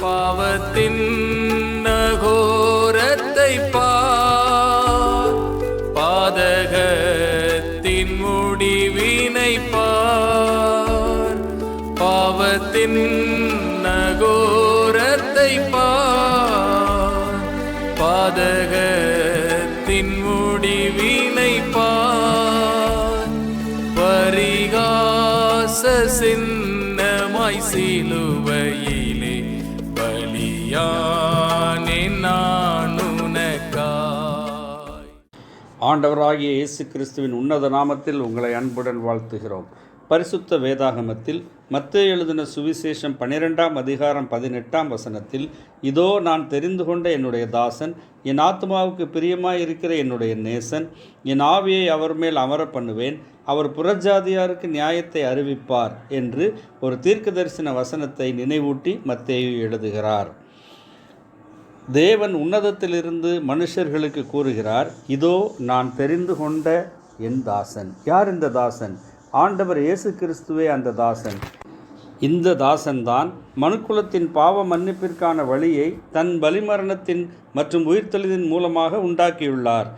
பாவத்தின் நகோரத்தை பார். பாதகத்தின் முடிவினை பார். பாவத்தின் நகோரத்தை பார். பாதகத்தின் முடிவினை பார். பரிகாச சின்னமாய் சிலுவையிலே ஆண்டவராகிய இயேசு கிறிஸ்துவின் உன்னத நாமத்தில் உங்களை அன்புடன் வாழ்த்துகிறோம். பரிசுத்த வேதாகமத்தில் மத்திய எழுதின சுவிசேஷம் பன்னிரெண்டாம் அதிகாரம் பதினெட்டாம் வசனத்தில் இதோ நான் தெரிந்து கொண்ட என்னுடைய தாசன் என் ஆத்மாவுக்கு பிரியமாயிருக்கிற என்னுடைய நேசன் என் ஆவியை அவர் மேல் அமர பண்ணுவேன் அவர் புறஜாதியாருக்கு நியாயத்தை அறிவிப்பார் என்று ஒரு தீர்க்க தரிசன வசனத்தை நினைவூட்டி மத்தேயு எழுதுகிறார். தேவன் உன்னதத்திலிருந்து மனுஷர்களுக்கு கூறுகிறார் இதோ நான் தெரிந்து கொண்ட என் தாசன். யார் இந்த தாசன்? ஆண்டவர் இயேசு கிறிஸ்துவே அந்த தாசன். இந்த தாசன்தான் மனுக்குலத்தின் பாவ மன்னிப்பிற்கான வழியை தன் பலிமரணத்தின் மற்றும் உயிர்த்தெழுதின் மூலமாக உண்டாக்கியுள்ளார்.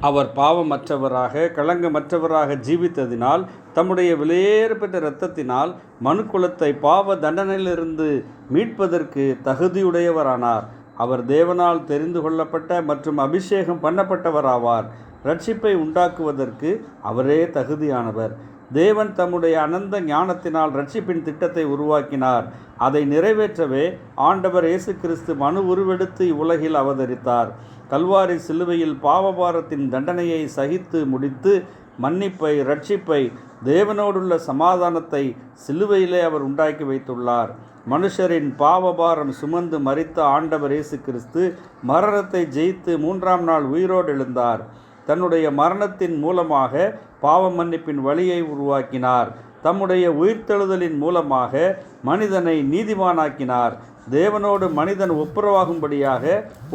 அவர் பாவமற்றவராக களங்கமற்றவராக ஜீவித்ததினால் தம்முடைய விலையேறப்பட்ட இரத்தத்தினால் மனுக்குலத்தை பாவ தண்டனையிலிருந்து மீட்பதற்கு தகுதியுடையவரானார். அவர் தேவனால் தெரிந்து கொள்ளப்பட்ட மற்றும் அபிஷேகம் பண்ணப்பட்டவராவார். ரட்சிப்பை உண்டாக்குவதற்கு அவரே தகுதியானவர். தேவன் தம்முடைய அனந்த ஞானத்தினால் ரட்சிப்பின் திட்டத்தை உருவாக்கினார். அதை நிறைவேற்றவே ஆண்டவர் இயேசு கிறிஸ்து மனு உருவெடுத்து இவ்வுலகில் அவதரித்தார். கல்வாரி சிலுவையில் பாவபாரத்தின் தண்டனையை சகித்து முடித்து மன்னிப்பை ரட்சிப்பை தேவனோடுள்ள சமாதானத்தை சிலுவையிலே அவர் உண்டாக்கி வைத்துள்ளார். மனுஷரின் பாவபாரம் சுமந்து மறித்த ஆண்டவர் இயேசு கிறிஸ்து மரணத்தை ஜெயித்து மூன்றாம் நாள் உயிரோடு எழுந்தார். தன்னுடைய மரணத்தின் மூலமாக பாவ மன்னிப்பின் வழியை உருவாக்கினார். தம்முடைய உயிர்த்தெழுதலின் மூலமாக மனிதனை நீதிமானாக்கினார். தேவனோடு மனிதன் ஒப்புரவாகும்படியாக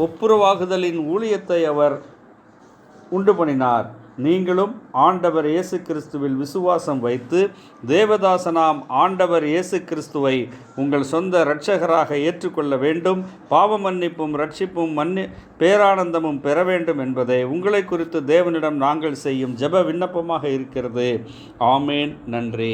ஒப்புரவாகுதலின் ஊழியத்தை அவர் உண்டு பண்ணினார். நீங்களும் ஆண்டவர் இயேசு கிறிஸ்துவில் விசுவாசம் வைத்து தேவதாசனாம் ஆண்டவர் இயேசு கிறிஸ்துவை உங்கள் சொந்த இரட்சகராக ஏற்றுக்கொள்ள வேண்டும். பாவ மன்னிப்பும் ரட்சிப்பும் மன்னி பேரானந்தமும் பெற வேண்டும் என்பதை உங்களை குறித்து தேவனிடம் நாங்கள் செய்யும் ஜெப விண்ணப்பமாக இருக்கிறது. ஆமேன். நன்றி.